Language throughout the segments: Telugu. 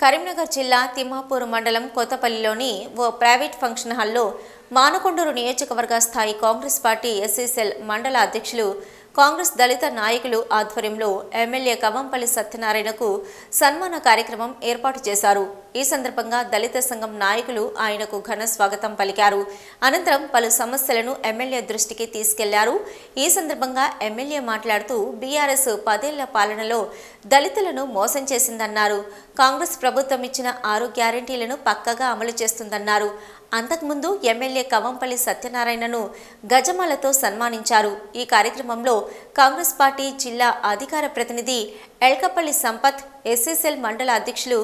కరీంనగర్ జిల్లా తిమ్మాపూర్ మండలం కొత్తపల్లిలోని ఓ ప్రైవేట్ ఫంక్షన్ హాల్లో మానకొండూరు నియోజకవర్గ స్థాయి కాంగ్రెస్ పార్టీ ఎస్ఎస్ఎల్ మండల అధ్యక్షులు కాంగ్రెస్ దళిత నాయకులు ఆధ్వర్యంలో ఎమ్మెల్యే కవంపల్లి సత్యనారాయణకు సన్మాన కార్యక్రమం ఏర్పాటు చేశారు. ఈ సందర్భంగా దళిత సంఘం నాయకులు ఆయనకు ఘన స్వాగతం పలికారు. అనంతరం పలు సమస్యలను ఎమ్మెల్యే దృష్టికి తీసుకెళ్ళారు. ఈ సందర్భంగా ఎమ్మెల్యే మాట్లాడుతూ బీఆర్ఎస్ పదేళ్ళ పాలనలో దళితులను మోసం చేసిందన్నారు. కాంగ్రెస్ ప్రభుత్వం ఇచ్చిన ఆరు గ్యారంటీలను పక్కగా అమలు చేస్తుందన్నారు. అంతకుముందు ఎమ్మెల్యే కవంపల్లి సత్యనారాయణను గజమాలతో సన్మానించారు. ఈ కార్యక్రమంలో కాంగ్రెస్ పార్టీ జిల్లా అధికార ప్రతినిధి ఎల్కపల్లి సంపత్ ఎస్ఎస్ఎల్ మండల అధ్యక్షులు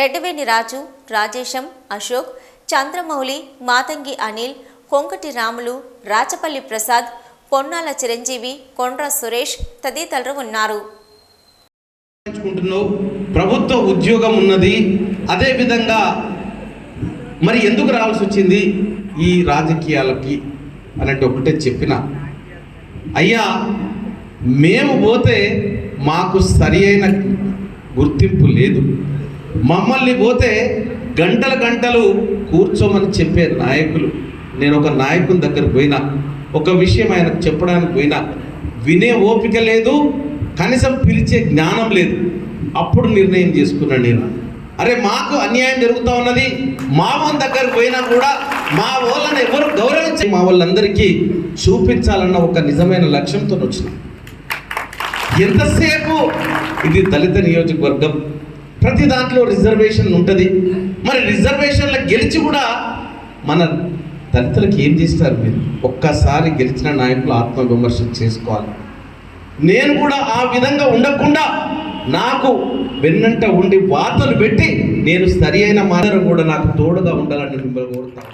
రెడ్డివేణి రాజు రాజేశం అశోక్ చంద్రమౌళి మాతంగి అనిల్ కొంకటి రాములు రాచపల్లి ప్రసాద్ పొన్నాల చిరంజీవి కొండ్ర సురేష్ తదితరులు ఉన్నారు. ప్రభుత్వ ఉద్యోగం ఉన్నది. అదేవిధంగా మరి ఎందుకు రావాల్సి వచ్చింది? ఈ రాజకీయాలకి అన్నట్టు ఒకటే చెప్పిన. అయ్యా మేము పోతే మాకు సరి అయిన గుర్తింపు లేదు. మమ్మల్ని పోతే గంటల గంటలు కూర్చోమని చెప్పే నాయకులు. నేను ఒక నాయకుని దగ్గరకు పోయినా ఒక విషయం ఆయనకు చెప్పడానికి పోయినా వినే ఓపిక లేదు కనీసం పిలిచే జ్ఞానం లేదు. అప్పుడు నిర్ణయం చేసుకున్నాను నేను. అరే మాకు అన్యాయం జరుగుతూ ఉన్నది. మా వాళ్ళ దగ్గరకు పోయినా కూడా మా వాళ్ళని ఎవరు గౌరవించి మా వాళ్ళందరికీ చూపించాలన్న ఒక నిజమైన లక్ష్యంతో వచ్చిన. ఎంతసేపు? ఇది దళిత నియోజకవర్గం. ప్రతి దాంట్లో రిజర్వేషన్ ఉంటుంది. మరి రిజర్వేషన్లు గెలిచి కూడా మన దళితులకు ఏం చేస్తారు మీరు? ఒక్కసారి గెలిచిన నాయకులు ఆత్మవిమర్శ చేసుకోవాలి. నేను కూడా ఆ విధంగా ఉండకుండా నాకు వెన్నంట ఉండి వార్తలు పెట్టి నేను సరి అయిన కూడా నాకు తోడుగా ఉండాలని మిమ్మల్ని కోరుతాను